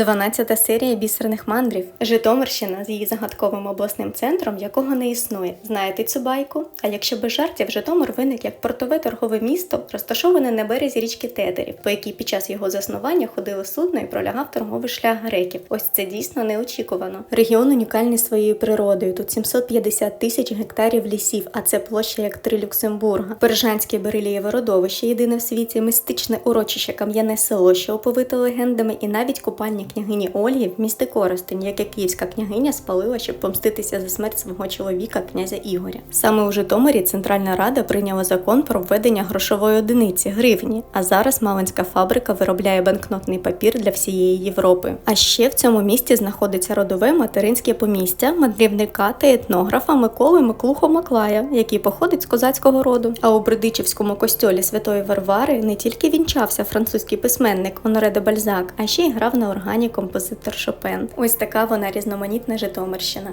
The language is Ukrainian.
12 серія бісерних мандрів. Житомирщина з її загадковим обласним центром, якого не існує. Знаєте цю байку? А якщо без жартів, Житомир виник як портове торгове місто, розташоване на березі річки Тетерів, по якій під час його заснування ходили судно і пролягав торговий шлях греків. Ось це дійсно неочікувано. Регіон унікальний своєю природою. Тут 750 тисяч гектарів лісів, а це площа як три Люксембурга. Пержанське берилієве родовище, єдине в світі, містичне урочище, кам'яне село, що оповите легендами, і навіть купальня княгині Ольги в місті Коростень, яке київська княгиня спалила, щоб помститися за смерть свого чоловіка, князя Ігоря. Саме у Житомирі Центральна Рада прийняла закон про введення грошової одиниці гривні. А зараз Малинська фабрика виробляє банкнотний папір для всієї Європи. А ще в цьому місті знаходиться родове материнське помістя мандрівника та етнографа Миколи Миклухо Маклая, який походить з козацького роду. А у Бридичівському костьолі Святої Варвари не тільки вінчався французький письменник Оноре де Бальзак, а ще й грав на органі композитор Шопен. Ось така вона різноманітна Житомирщина.